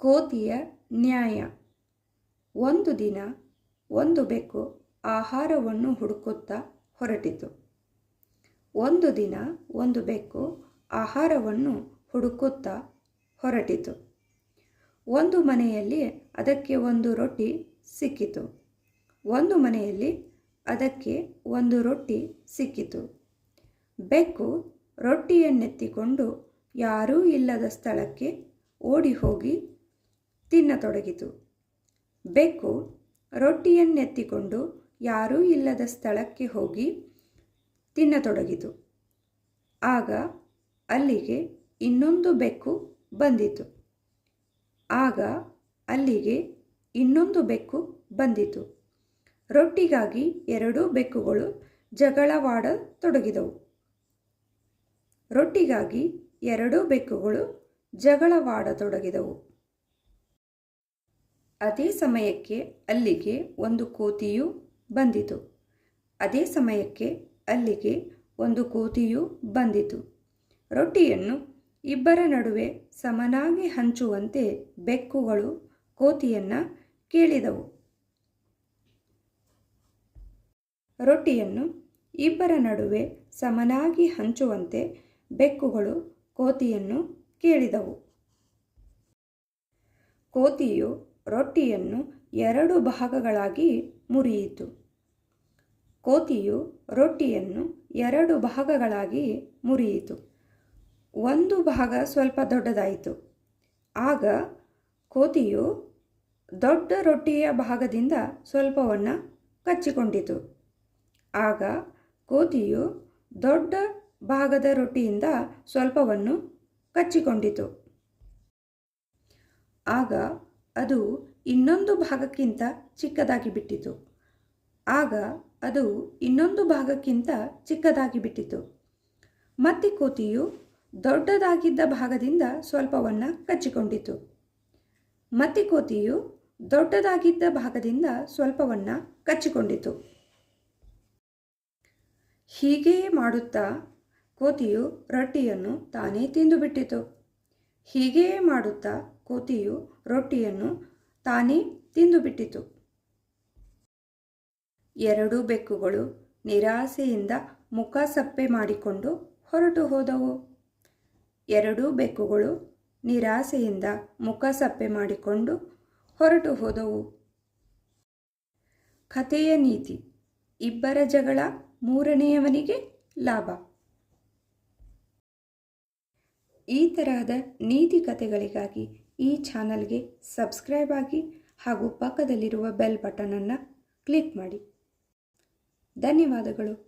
ಕೋತಿಯ ನ್ಯಾಯ. ಒಂದು ದಿನ ಒಂದು ಬೆಕ್ಕು ಆಹಾರವನ್ನು ಹುಡುಕುತ್ತಾ ಹೊರಟಿತು. ಒಂದು ದಿನ ಒಂದು ಬೆಕ್ಕು ಆಹಾರವನ್ನು ಹುಡುಕುತ್ತಾ ಹೊರಟಿತು. ಒಂದು ಮನೆಯಲ್ಲಿ ಅದಕ್ಕೆ ಒಂದು ರೊಟ್ಟಿ ಸಿಕ್ಕಿತು. ಒಂದು ಮನೆಯಲ್ಲಿ ಅದಕ್ಕೆ ಒಂದು ರೊಟ್ಟಿ ಸಿಕ್ಕಿತು. ಬೆಕ್ಕು ರೊಟ್ಟಿಯನ್ನೆತ್ತಿಕೊಂಡು ಯಾರೂ ಇಲ್ಲದ ಸ್ಥಳಕ್ಕೆ ಓಡಿ ಹೋಗಿ ತಿನ್ನತೊಡಗಿತು. ಬೆಕ್ಕು ರೊಟ್ಟಿಯನ್ನೆತ್ತಿಕೊಂಡು ಯಾರೂ ಇಲ್ಲದ ಸ್ಥಳಕ್ಕೆ ಹೋಗಿ ತಿನ್ನತೊಡಗಿತು. ಆಗ ಅಲ್ಲಿಗೆ ಇನ್ನೊಂದು ಬೆಕ್ಕು ಬಂದಿತು. ಆಗ ಅಲ್ಲಿಗೆ ಇನ್ನೊಂದು ಬೆಕ್ಕು ಬಂದಿತು. ರೊಟ್ಟಿಗಾಗಿ ಎರಡೂ ಬೆಕ್ಕುಗಳು ಜಗಳವಾಡತೊಡಗಿದವು. ರೊಟ್ಟಿಗಾಗಿ ಎರಡೂ ಬೆಕ್ಕುಗಳು ಜಗಳವಾಡತೊಡಗಿದವು. ಅದೇ ಸಮಯಕ್ಕೆ ಅಲ್ಲಿಗೆ ಒಂದು ಕೋತಿಯು ಬಂದಿತು. ಅದೇ ಸಮಯಕ್ಕೆ ಅಲ್ಲಿಗೆ ಒಂದು ಕೋತಿಯು ಬಂದಿತು. ರೊಟ್ಟಿಯನ್ನು ಇಬ್ಬರ ನಡುವೆ ಸಮನಾಗಿ ಹಂಚುವಂತೆ ಬೆಕ್ಕುಗಳು ಕೋತಿಯನ್ನು ಕೇಳಿದವು. ರೊಟ್ಟಿಯನ್ನು ಇಬ್ಬರ ನಡುವೆ ಸಮನಾಗಿ ಹಂಚುವಂತೆ ಬೆಕ್ಕುಗಳು ಕೋತಿಯನ್ನು ಕೇಳಿದವು. ಕೋತಿಯು ರೊಟ್ಟಿಯನ್ನು ಎರಡು ಭಾಗಗಳಾಗಿ ಮುರಿಯಿತು. ಕೋತಿಯು ರೊಟ್ಟಿಯನ್ನು ಎರಡು ಭಾಗಗಳಾಗಿ ಮುರಿಯಿತು. ಒಂದು ಭಾಗ ಸ್ವಲ್ಪ ದೊಡ್ಡದಾಯಿತು. ಆಗ ಕೋತಿಯು ದೊಡ್ಡ ರೊಟ್ಟಿಯ ಭಾಗದಿಂದ ಸ್ವಲ್ಪವನ್ನು ಕಚ್ಚಿಕೊಂಡಿತು. ಆಗ ಕೋತಿಯು ದೊಡ್ಡ ಭಾಗದ ರೊಟ್ಟಿಯಿಂದ ಸ್ವಲ್ಪವನ್ನು ಕಚ್ಚಿಕೊಂಡಿತು. ಆಗ ಅದು ಇನ್ನೊಂದು ಭಾಗಕ್ಕಿಂತ ಚಿಕ್ಕದಾಗಿ ಬಿಟ್ಟಿತು ಆಗ ಅದು ಇನ್ನೊಂದು ಭಾಗಕ್ಕಿಂತ ಚಿಕ್ಕದಾಗಿ ಬಿಟ್ಟಿತು ಮತ್ತೆ ಕೋತಿಯು ದೊಡ್ಡದಾಗಿದ್ದ ಭಾಗದಿಂದ ಸ್ವಲ್ಪವನ್ನು ಕಚ್ಚಿಕೊಂಡಿತು. ಮತ್ತೆ ಕೋತಿಯು ದೊಡ್ಡದಾಗಿದ್ದ ಭಾಗದಿಂದ ಸ್ವಲ್ಪವನ್ನು ಕಚ್ಚಿಕೊಂಡಿತು. ಹೀಗೆಯೇ ಮಾಡುತ್ತಾ ಕೋತಿಯು ರೊಟ್ಟಿಯನ್ನು ತಾನೇ ತಿಂದುಬಿಟ್ಟಿತು. ಹೀಗೆಯೇ ಮಾಡುತ್ತಾ ಕೋತಿಯು ರೊಟ್ಟಿಯನ್ನು ತಾನೇ ತಿಂದುಬಿಟ್ಟಿತು. ಎರಡೂ ಬೆಕ್ಕುಗಳು ನಿರಾಸೆಯಿಂದ ಮುಖ ಸಪ್ಪೆ ಮಾಡಿಕೊಂಡು ಹೊರಟು ಹೋದವು. ಎರಡೂ ಬೆಕ್ಕುಗಳು ನಿರಾಸೆಯಿಂದ ಮುಖ ಸಪ್ಪೆ ಮಾಡಿಕೊಂಡು ಹೊರಟು ಹೋದವು. ಕಥೆಯ ನೀತಿ, ಇಬ್ಬರ ಜಗಳ ಮೂರನೆಯವನಿಗೆ ಲಾಭ. ಈ ತರಹದ ನೀತಿ ಕಥೆಗಳಿಗಾಗಿ ಈ ಚಾನಲ್ಗೆ ಸಬ್ಸ್ಕ್ರೈಬ್ ಆಗಿ ಹಾಗೂ ಪಕ್ಕದಲ್ಲಿರುವ ಬೆಲ್ ಬಟನನ್ನು ಕ್ಲಿಕ್ ಮಾಡಿ. ಧನ್ಯವಾದಗಳು.